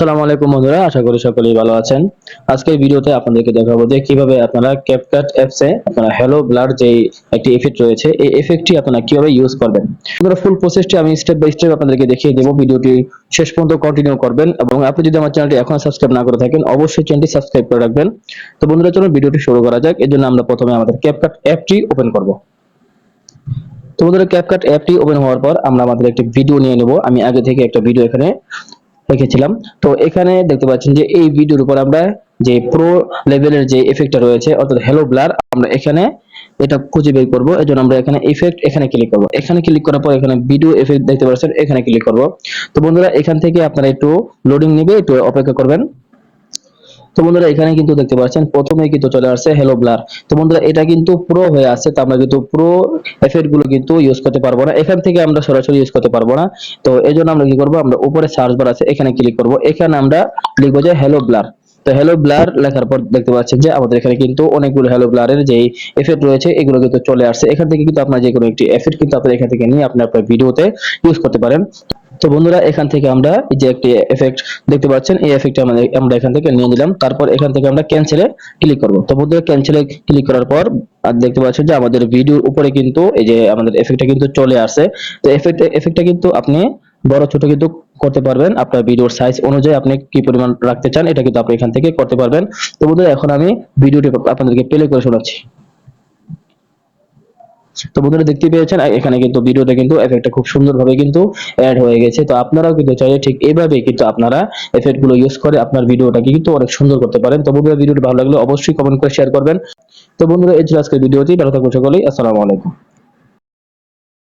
আসসালামু আলাইকুম বন্ধুরা, আশা করি সকলেই ভালো আছেন। আজকের ভিডিওতে আপনাদেরকে দেখাবো যে কীভাবে আপনারা ক্যাপকাট অ্যাপসে আপনারা হ্যালো ব্লার যে একটি এফেক্ট রয়েছে, এই এফেক্টটি আপনারা কীভাবে ইউজ করবেন? বন্ধুরা ফুল প্রসেসটি আমি স্টেপ বাই স্টেপ আপনাদেরকে দেখিয়ে দেবো, ভিডিওটি শেষ পর্যন্ত কন্টিনিউ করবেন। এবং আপনি যদি আমার চ্যানেলটি এখনও সাবস্ক্রাইব না করে থাকেন, অবশ্যই চ্যানেলটি সাবস্ক্রাইব করে রাখবেন। তো বন্ধুরা, চলুন ভিডিওটি শুরু করা যাক, এর জন্য আমরা প্রথমে আমাদের ক্যাপকাট অ্যাপটি ওপেন করব। তো বন্ধুরা ক্যাপকাট অ্যাপটি ওপেন হওয়ার পর আমরা আমাদের একটি ভিডিও নিয়ে নেব। আমি আগে থেকে একটা ভিডিও এখানে রেখেছিলাম। তো এখানে দেখতে পাচ্ছেন যে এই ভিডিওর উপর আমরা যে প্রো লেভেলের যে এফেক্টটা রয়েছে, অর্থাৎ হ্যালো ব্লার আমরা এখানে এটা খুঁজে বের করব। এই জন্য আমরা এখানে ইফেক্ট এখানে ক্লিক করব। এখানে ক্লিক করার পর এখানে ভিডিও এফেক্ট দেখতে পাচ্ছেন, এখানে ক্লিক করব। তো বন্ধুরা, এখান থেকে আপনারা একটু লোডিং নেবে, একটু অপেক্ষা করবেন। তো বন্ধুরা, এখানে কিন্তু দেখতে পাচ্ছেন প্রথমে কিন্তু চলে আসছে হ্যালো ব্লার তো বন্ধুরা, এটা কিন্তু প্রো হয়ে আছে তো আমরা কিন্তু প্রো এফেক্টগুলো কিন্তু ইউজ করতে পারব না। এখান থেকে আমরা সরাসরি ইউজ করতে পারব না। তো এই জন্য আমরা কি করব, আমরা উপরে সার্চ বার আছে, এখানে ক্লিক করব। এখানে আমরা লিখব যে হ্যালো ব্লার তো হ্যালো ব্লার লেখার পর দেখতে পাচ্ছেন যে আমাদের এখানে কিন্তু অনেকগুলো হ্যালো ব্লারের যে এফেক্ট রয়েছে, এগুলো কিন্তু চলে আসছে। এখান থেকে কিন্তু আপনার যে কোনো একটি এফেক্ট কিন্তু আপনার এখান থেকে নিয়ে আপনি আপনার ভিডিওতে ইউজ করতে পারেন। তো বন্ধুরা, এখান থেকে আমরা এই যে একটি এফেক্ট দেখতে পাচ্ছেন, এই এফেক্টটা আমাদের আমরা এখান থেকে নিয়ে নিলাম। তারপর এখান থেকে আমরা ক্যান্সেলে ক্লিক করব। তো বন্ধুরা ক্যান্সেলে ক্লিক করার পর, আর দেখতে পাচ্ছেন যে আমাদের ভিডিওর উপরে কিন্তু এই যে আমাদের এফেক্টটা কিন্তু চলে আসছে। তো এফেক্ট এফেক্টটা কিন্তু আপনি বড়, ছোট কিন্তু করতে পারবেন। আপনার ভিডিওর সাইজ অনুযায়ী আপনি কি পরিমাণ রাখতে চান, এটা কিন্তু আপনি এখান থেকে করতে পারবেন। তো বন্ধুরা, এখন আমি ভিডিওটি আপনাদেরকে প্লে করে শোনাচ্ছি। তো বন্ধুরা দেখতে পেয়েছেন এখানে কিন্তু ভিডিওটা কিন্তু এফেক্টটা খুব সুন্দরভাবে কিন্তু অ্যাড হয়ে গেছে। তো আপনারাও কিন্তু চাইলে ঠিক এভাবে কিন্তু আপনারা এফেক্টগুলো ইউজ করে আপনার ভিডিওটাকে কিন্তু অনেক সুন্দর করতে পারেন। তো বন্ধুরা, ভিডিওটি ভালো লাগলে অবশ্যই কমেন্ট করে শেয়ার করবেন। তো বন্ধুরা, এই ছিল আজকের ভিডিওটি। ভালো থাকবেন সকলেই। আসসালামু আলাইকুম।